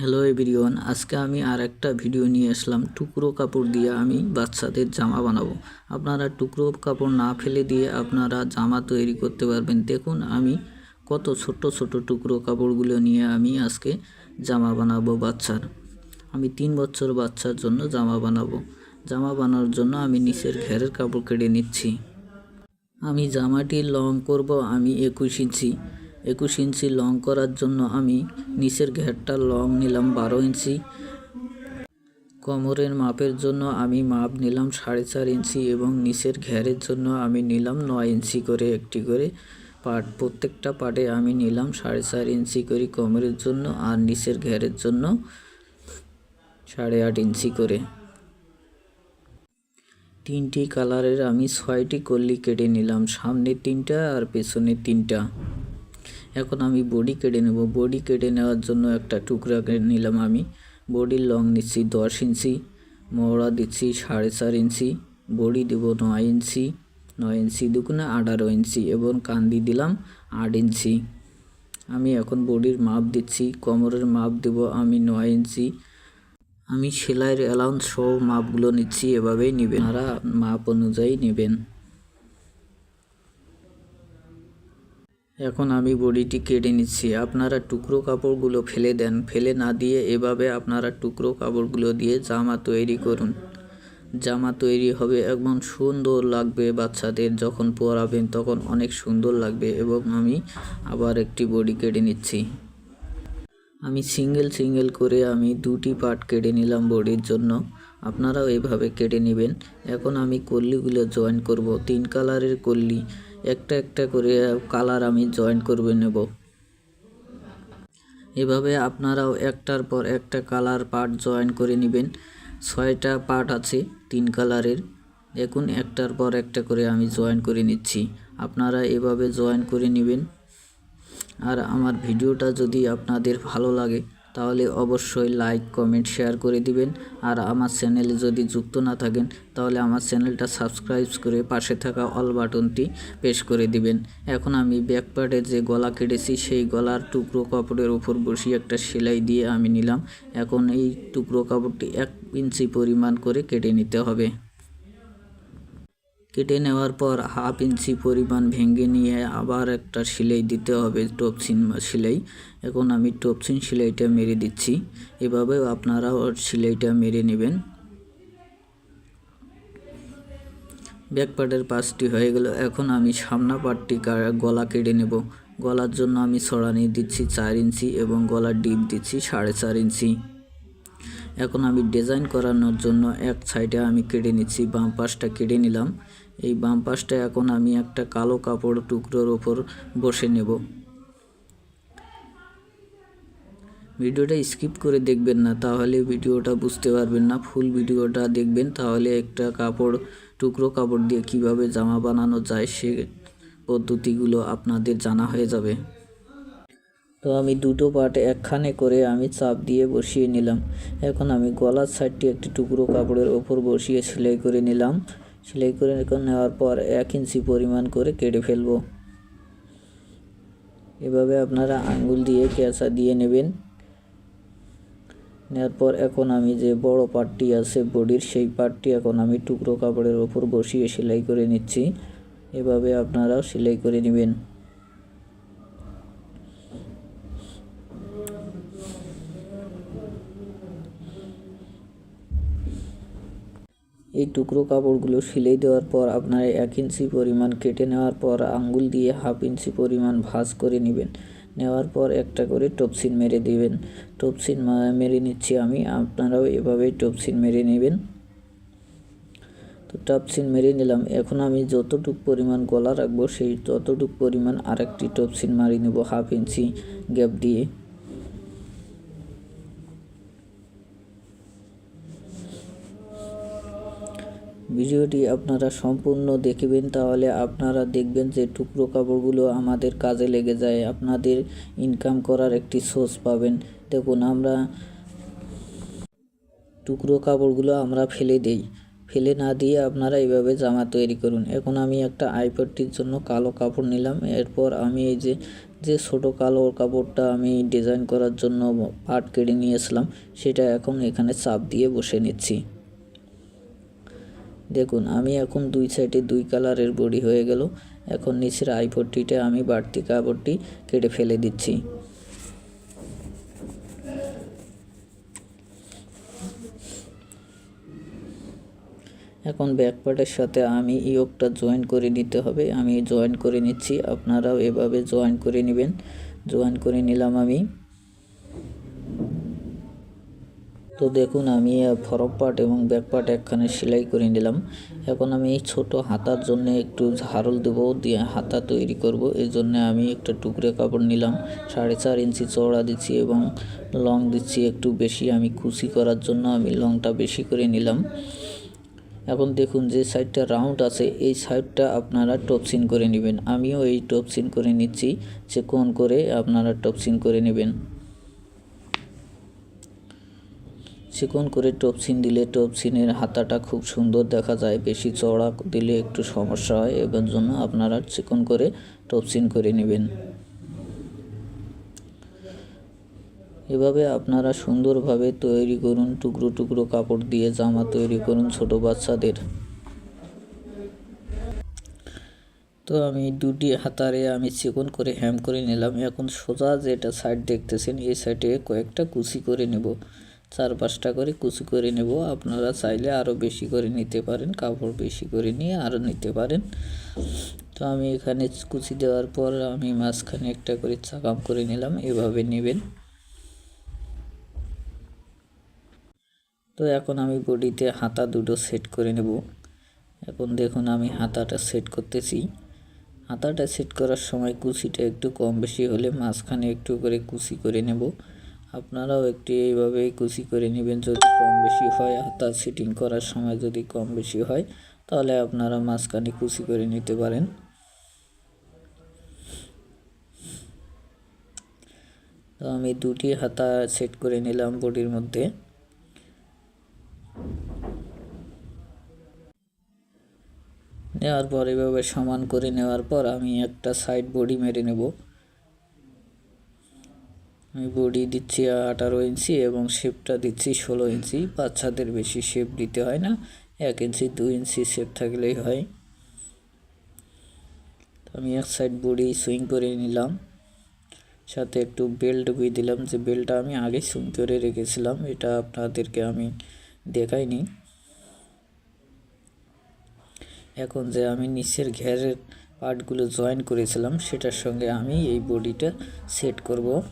Hello everyone আজকে আমি আর একটা ভিডিও নিয়ে আসলাম। টুকরো কাপড় দিয়ে আমি বাচ্চাদের জামা বানাবো। আপনারা টুকরো কাপড় না ফেলে দিয়ে আপনারা জামা তৈরি করতে পারবেন। দেখুন, আমি কত ছোট ছোট টুকরো কাপড়গুলো নিয়ে আমি আজকে জামা বানাবো বাচ্চার। আমি তিন বছর বাচ্চার জন্য জামা বানাবো। জামা বানানোর জন্য আমি নিচের ঘেরের কাপড় কেটে নিচ্ছি। আমি জামাটি লং করব, আমি একুশ ইঞ্চি। একুশ ইঞ্চি লং করার জন্য আমি নিচের ঘেরটা লং নিলাম বারো ইঞ্চি। কোমরের মাপের জন্য আমি মাপ নিলাম সাড়ে চার ইঞ্চি এবং নিচের ঘেরের জন্য আমি নিলাম নয় ইঞ্চি করে একটি করে পাট। প্রত্যেকটা পাটে আমি নিলাম সাড়ে চার ইঞ্চি করে কোমরের জন্য আর নিচের ঘেরের জন্য সাড়ে আট ইঞ্চি করে। তিনটি কালারের আমি ছয়টি কল্লি কেটে নিলাম, সামনে তিনটা আর পেছনে তিনটা। এখন আমি বডি কেটে নেব। বডি কেটে নেওয়ার জন্য একটা টুকরা নিলাম আমি। বডির লং নিচ্ছি দশ ইঞ্চি মহড়া দিচ্ছি সাড়ে চার ইঞ্চি বডি দেব নয় ইঞ্চি নয় ইঞ্চি দুগুণে আঠারো ইঞ্চি এবং কান্দি দিলাম আট ইঞ্চি আমি এখন বডির মাপ দিচ্ছি, কোমরের মাপ দেব আমি নয় ইঞ্চি আমি সেলাইয়ের অ্যালাউন্স সহ মাপগুলো নিচ্ছি, এভাবেই নেবেন। আপনারা মাপ অনুযায়ী নেবেন। এখন আমি বডিটি কেটে নিচ্ছি। আপনারা টুকরো কাপড়গুলো ফেলে দেন। ফেলে না দিয়ে এভাবে আপনারা টুকরো কাপড়গুলো দিয়ে জামা তৈরি করুন। জামা তৈরি হবে একদম সুন্দর লাগবে বাচ্চাদের যখন পরাবেন তখন অনেক সুন্দর লাগবে এবং আমি আবার একটি বডি কেটে নিচ্ছি। আমি সিঙ্গেল সিঙ্গেল করে আমি দুটি পার্ট কেটে নিলাম বডির জন্য। আপনারাও এভাবে কেটে নেবেন। এখন আমি কল্লিগুলো জয়েন করব। তিন কালারের কল্লি। একটা একটা করে কালার আমি জয়েন করবে নেব। এভাবে আপনারাও একটার পর একটা কালার পার্ট জয়েন করে নেবেন। ছয়টা পার্ট আছে, তিন কালারের। দেখুন, একটার পর একটা করে আমি জয়েন করে নিচ্ছি। আপনারা এভাবে জয়েন করে নেবেন। আর আমার ভিডিওটা যদি আপনাদের ভালো লাগে তাহলে অবশ্যই লাইক কমেন্ট শেয়ার করে দিবেন। আর আমার চ্যানেলে যদি যুক্ত না থাকেন, তাহলে আমার চ্যানেলটা সাবস্ক্রাইব করে পাশে থাকা অল বাটনটি পেশ করে দিবেন। এখন আমি ব্যাক পার্টের যে গলা কেটেছি, সেই গলার টুকরো কাপড়ের উপর বসিয়ে একটা সেলাই দিয়ে আমি নিলাম। এখন এই টুকরো কাপড়টি এক ইঞ্চি পরিমাণ করে কেটে নিতে হবে। কেটে নেওয়ার পর হাফ ইঞ্চি পরিমাণ ভেঙে নিয়ে আবার একটা সেলাই দিতে হবে, টপসিন সেলাই। এখন আমি টপসিন সেলাইটা মেরে দিচ্ছি। এভাবেও আপনারাও সেলাইটা মেরে নেবেন। ব্যাক পার্টের পাশটি হয়ে গেল। এখন আমি সামনা পার্টটি গলা কেটে নেব। গলার জন্য আমি ছড়ানি দিচ্ছি চার ইঞ্চি এবং গলার ডিপ দিচ্ছি সাড়ে চার ইঞ্চি। এখন আমি ডিজাইন করানোর জন্য এক সাইডে আমি কেটে নিচ্ছি, বাম পাশটা কেটে নিলাম। এই বাম পাশটা এখন আমি একটা কালো কাপড় টুকরোর ওপর বসে নেব। ভিডিওটা স্কিপ করে দেখবেন না, তাহলে ভিডিওটা বুঝতে পারবেন না। ফুল ভিডিওটা দেখবেন, তাহলে একটা কাপড়, টুকরো কাপড় দিয়ে কীভাবে জামা বানানো যায় সে পদ্ধতিগুলো আপনাদের জানা হয়ে যাবে। তো আমি দুটো পার্ট একখানে করে আমি চাপ দিয়ে বসিয়ে নিলাম। এখন আমি গলার সাইডটি একটি টুকরো কাপড়ের ওপর বসিয়ে সেলাই করে নিলাম। সেলাই করে নেওয়ার পর এক ইঞ্চি পরিমাণ করে কেটে ফেলব। এভাবে আপনারা আঙ্গুল দিয়ে ক্যাঁচা দিয়ে নেবেন। নেওয়ার পর এখন আমি যে বড় পার্টটি আছে বডির, সেই পার্টটি এখন আমি টুকরো কাপড়ের ওপর বসিয়ে সেলাই করে নিচ্ছি। এভাবে আপনারাও সেলাই করে নেবেন। এই টুকরো কাপড়গুলো সিলাই দেওয়ার পর আপনারা এক ইঞ্চি পরিমাণ কেটে নেওয়ার পর আঙ্গুল দিয়ে হাফ ইঞ্চি পরিমাণ ভাঁজ করে নেবেন। নেওয়ার পর একটা করে টপসিন মেরে দিবেন। টপসিন মেরে নিচ্ছি আমি, আপনারাও এভাবেই টপসিন মেরে নেবেন। তো টপসিন মেরে নিলাম। এখন আমি যতটুক পরিমাণ গলা রাখব, সেই ততটুক পরিমাণ আরেকটি টপসিন মারি নেব হাফ ইঞ্চি গ্যাপ দিয়ে। ভিডিওটি আপনারা সম্পূর্ণ দেখবেন, তাহলে আপনারা দেখবেন যে টুকরো কাপড়গুলো আমাদের কাজে লেগে যায়, আপনাদের ইনকাম করার একটি সোর্স পাবেন। দেখুন, আমরা টুকরো কাপড়গুলো আমরা ফেলে দেই। ফেলে না দিয়ে আপনারা এইভাবে জামা তৈরি করুন। এখন আমি একটা আইপটটির জন্য কালো কাপড় নিলাম। এরপর আমি এই যে যে ছোট কালো কাপড়টা আমি ডিজাইন করার জন্য পাট কেটে নিয়েছিলাম সেটা এখন এখানে চাপ দিয়ে বসে নিচ্ছি। দেখুন, আমি এখন দুই সাইডে দুই কালারের বডি হয়ে গেল। এখন নিচের আইপট্টিটা আমি বাড়তি কাপড়টি কেটে ফেলে দিচ্ছি। এখন ব্যাকপার্টের সাথে আমি ইয়োগটা জয়েন করে নিতে হবে। আমি জয়েন করে নিচ্ছি। আপনারাও এভাবে জয়েন করে নেবেন। জয়েন করে নিলাম আমি। তো দেখুন, আমি ফরক পার্ট এবং ব্যাক পার্ট একখানে সেলাই করে নিলাম। এখন আমি এই ছোটো হাতার জন্য একটু ঝাড়ল দেবো, দিয়ে হাতা তৈরি করব। এই জন্য আমি একটা টুকরে কাপড় নিলাম, সাড়ে চার ইঞ্চি চওড়া দিচ্ছি এবং লং দিচ্ছি একটু বেশি। আমি খুশি করার জন্য আমি লংটা বেশি করে নিলাম। এখন দেখুন, যে সাইডটা রাউন্ড আছে, এই সাইডটা আপনারা টপসিন করে নেবেন। আমিও এই টপসিন করে নিচ্ছি সে কোন করে আপনারা টপসিন করে নেবেন। চিকন করে টপসিন দিলে টপসিনের হাতাটা খুব সুন্দর দেখা যায়। বেশি চওড়া দিলে একটু সমস্যা হয়, এবার জন্য আপনারা চিকন করে টপসিন করে নেবেন। এভাবে আপনারা সুন্দরভাবে তৈরি করুন, টুকরো টুকরো কাপড় দিয়ে জামা তৈরি করুন ছোট বাচ্চাদের। তো আমি দুটি হাতারে আমি চিকন করে হ্যাম করে নিলাম। এখন সোজা যেটা সাইড দেখতেছেন, এই সাইডে কয়েকটা কুচি করে নেব। চার পাঁচটা করে কুচি করে নেব। আপনারা চাইলে আরও বেশি করে নিতে পারেন, কাপড় বেশি করে নিয়ে আরও নিতে পারেন। তো আমি এখানে কুচি দেওয়ার পর আমি মাঝখানে একটা করে চাকাম করে নিলাম, এভাবে নেবেন। তো এখন আমি বডিতে হাতা দুটো সেট করে নেব। এখন দেখুন আমি হাতাটা সেট করতেছি। হাতাটা সেট করার সময় কুচিটা একটু কম বেশি হলে মাঝখানে একটু করে কুচি করে নেব। আপনারাও একটি এইভাবে কুচি করে নেবেন যদি কম বেশি হয় হাতা সেটিং করার সময় যদি কম বেশি হয়, তাহলে আপনারা মাঝখানে কুচি করে নিতে পারেন। তো আমি দুটি হাতা সেট করে নিলাম বডির মধ্যে। নেওয়ার পর এভাবে সমান করে নেওয়ার পর আমি একটা সাইড বডি মেরে নেব। আমি বডি দিচ্ছি আঠারো ইঞ্চি এবং শেপটা দিচ্ছি ষোলো ইঞ্চি। বাচ্চাদের বেশি শেপ দিতে হয় না। এক ইঞ্চি দু ইঞ্চি শেপ থাকলেই হয়। আমি এক সাইড বডি সুইং করে নিলাম। সাথে একটু বেল্ট বুয়ে দিলাম। যে বেল্টটা আমি আগে সুইং করে রেখেছিলাম, এটা আপনাদেরকে আমি দেখাইনি। এখন যে আমি নিচের ঘেরের পার্টগুলো জয়েন করেছিলাম, সেটার সঙ্গে আমি এই বডিটা সেট করব।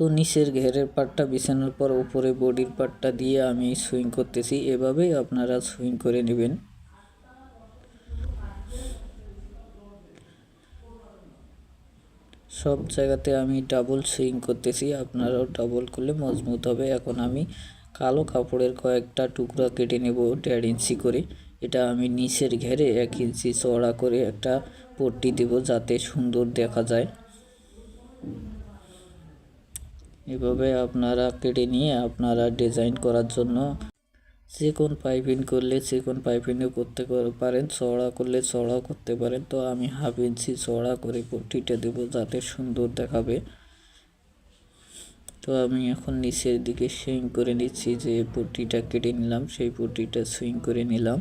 তো নিচের ঘেরের পার্টটা বিছানোর পর উপরে বডির পার্টটা দিয়ে আমি সুইং করতেছি। এভাবেই আপনারা সুইং করে নেবেন। সব জায়গাতে আমি ডাবল সুইং করতেছি। আপনারাও ডাবল করলে মজবুত হবে। এখন আমি কালো কাপড়ের কয়েকটা টুকরা কেটে নেব দেড় ইঞ্চি করে। এটা আমি নিচের ঘেরে এক ইঞ্চি চড়া করে একটা পট্টি দেব যাতে সুন্দর দেখা যায়। এভাবে আপনারা কেটে নিয়ে আপনারা ডিজাইন করার জন্য যে কোন পাইপিং করলে যে কোন পাইপিংও করতে পারেন চড়া করলে চড়াও করতে পারেন। তো আমি হাফ ইঞ্চি চড়া করে পট্টিটা দেবো যাতে সুন্দর দেখাবে। তো আমি এখন নিচের দিকে সুইং করে নিচ্ছি যে পট্টিটা কেটে নিলাম, সেই পট্টিটা সুইং করে নিলাম।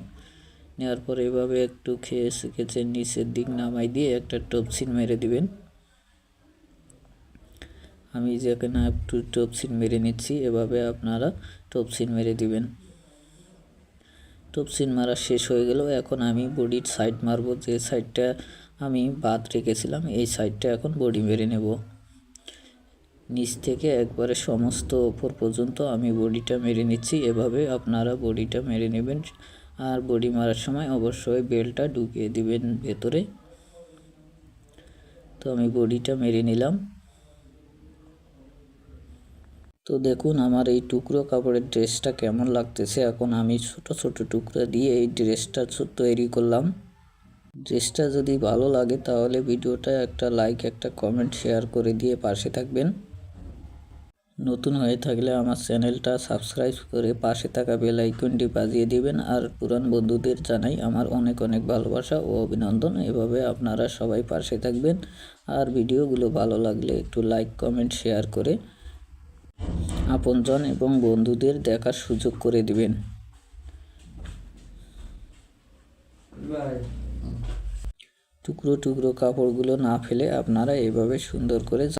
নেওয়ার পর এভাবে একটু খেয়ে শিখেছে নিচের দিক নামাই দিয়ে একটা টপসিন মেরে দিবেন। আমি যেখানে একটু টপসিন মেরে নিচ্ছি, এভাবে আপনারা টপসিন মেরে দিবেন। টপসিন মারা শেষ হয়ে গেল, এখন আমি বডির সাইড মারবো, যে সাইডটা আমি বাদ রেখেছিলাম, এই সাইডটা এখন বডি মেরে নেব। নিচ থেকে একবারে সমস্ত ওপর পর্যন্ত আমি বডিটা মেরে নিচ্ছি, এভাবে আপনারা বডিটা মেরে নেবেন। আর বডি মারার সময় অবশ্যই বেলটা ঢুকিয়ে দিবেন ভেতরে। তো আমি বডিটা মেরে নিলাম। তো দেখুন আমার এই টুকরো কাপড়ের ড্রেসটা কেমন লাগতেছে। এখন আমি ছোট ছোট টুকরো দিয়ে এই ড্রেসটা তৈরি করলাম। ড্রেসটা যদি ভালো লাগে তাহলে ভিডিওটা একটা লাইক, একটা কমেন্ট, শেয়ার করে দিয়ে পাশে থাকবেন। নতুন হয়ে থাকলে আমার চ্যানেলটা সাবস্ক্রাইব করে পাশে থাকা বেল আইকনটি বাজিয়ে দিবেন। আর পুরান বন্ধুদের জানাই আমার অনেক অনেক ভালোবাসা ও অভিনন্দন। এভাবে আপনারা সবাই পাশে থাকবেন। আর ভিডিওগুলো ভালো লাগলে একটু লাইক, কমেন্ট, শেয়ার করে আপনজন এবং বন্ধুদের দেখার সুযোগ করে দিবেন। টুকরো টুকরো কাপড়গুলো না ফেলে আপনারা এভাবে সুন্দর করে